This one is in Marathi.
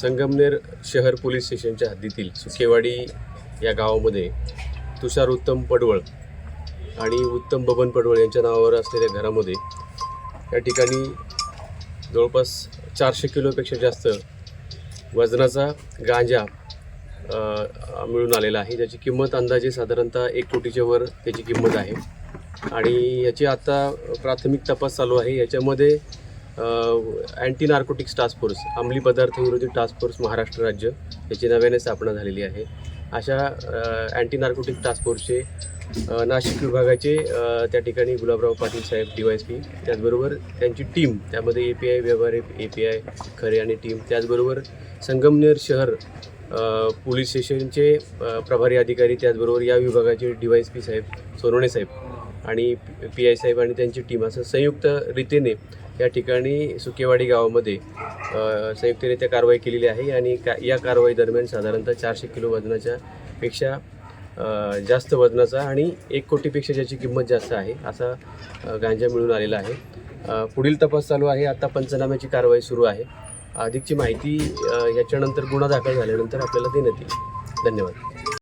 संगमनेर शहर पोलीस स्टेशनच्या हद्दीतील सुकेवाडी या गावामध्ये तुषार उत्तम पडवळ आणि उत्तम बबन पडवळ यांच्या नावावर असलेल्या घरामध्ये या ठिकाणी जवळपास चारशे किलोपेक्षा जास्त वजनाचा गांजा मिळून आलेला आहे. ज्याची किंमत अंदाजे साधारणतः एक कोटीच्या वर त्याची किंमत आहे. आणि याची आता प्राथमिक तपास चालू आहे. याच्यामध्ये अँटी नार्कोटिक्स टास्क फोर्स अंमली पदार्थ विरोधी टास्क फोर्स महाराष्ट्र राज्य याची नव्याने स्थापना झालेली आहे. अशा अँटी नार्कोटिक टास्क फोर्सचे नाशिक विभागाचे त्या ठिकाणी गुलाबराव पाटील साहेब डी वाय एस पी त्याचबरोबर त्यांची टीम त्यामध्ये ए पी आय व्यवहार ए पी आय खरे आणि टीम त्याचबरोबर संगमनेर शहर पोलीस स्टेशनचे प्रभारी अधिकारी त्याचबरोबर या विभागाचे डी वाय एस पी साहेब सोनवणे साहेब आणि पी आय साहेब आणि त्यांची टीम असं संयुक्त रीतीने या ठिकाणी सुकेवाडी गावामध्ये संयुक्तरित्या कारवाई केलेली आहे आणि का या कारवाई दरम्यान साधारणतः चारशे किलो वजनाच्या पेक्षा जास्त वजनाचा आणि एक कोटीपेक्षा ज्याची किंमत जास्त आहे असा गांजा मिळून आलेला आहे. पुढील तपास चालू आहे. आता पंचनाम्याची कारवाई सुरू आहे. अधिकची माहिती याच्यानंतर गुन्हा दाखल झाल्यानंतर आपल्याला देण्यात येईल. धन्यवाद.